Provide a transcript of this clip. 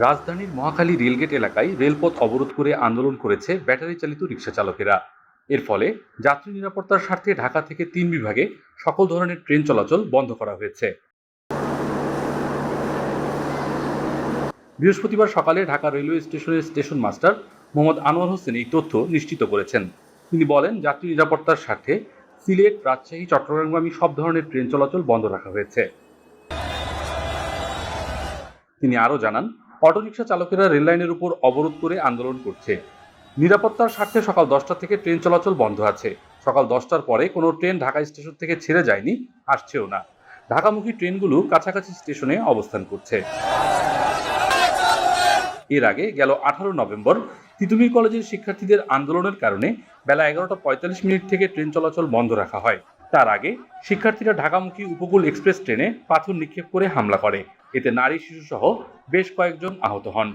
রাজধানীর মহাখালী রেলগেট এলাকায় রেলপথ অবরোধ করে আন্দোলন করেছে ব্যাটারি চালিত রিক্সা চালকেরা এর ফলে যাত্রী নিরাপত্তার স্বার্থে ঢাকা থেকে তিন বিভাগে সকল ধরনের ট্রেন চলাচল বন্ধ করা হয়েছে। বৃহস্পতিবার সকালে ঢাকা রেলওয়ে স্টেশনের স্টেশন মাস্টার মোহাম্মদ আনোয়ার হোসেন এই তথ্য নিশ্চিত করেছেন। তিনি বলেন, যাত্রী নিরাপত্তার স্বার্থে সিলেট, রাজশাহী, চট্টগ্রামগামী সব ধরনের ট্রেন চলাচল বন্ধ রাখা হয়েছে। তিনি আরও জানান অটোরিকশা চালকেরা রেললাইনের উপর অবরোধ করে আন্দোলন করছে। নিরাপত্তার স্বার্থে সকাল দশটা থেকে ট্রেন চলাচল বন্ধ আছে। সকাল দশটার পরে কোনো ট্রেন ঢাকা স্টেশন থেকে ছেড়ে যায়নি, আসছেও না। ঢাকামুখী ট্রেনগুলো কাছাকাছি স্টেশনে অবস্থান করছে। এর আগে গেল আঠারো নভেম্বর, তিতুমির কলেজের শিক্ষার্থীদের আন্দোলনের কারণে বেলা এগারোটা পঁয়তাল্লিশ মিনিট থেকে ট্রেন চলাচল বন্ধ রাখা হয়। তার আগে শিক্ষার্থীরা ঢাকামুখী উপকূল এক্সপ্রেস ট্রেনে পাথর নিক্ষেপ করে হামলা করে। এতে নারী, শিশুসহ বেশ কয়েকজন আহত হন।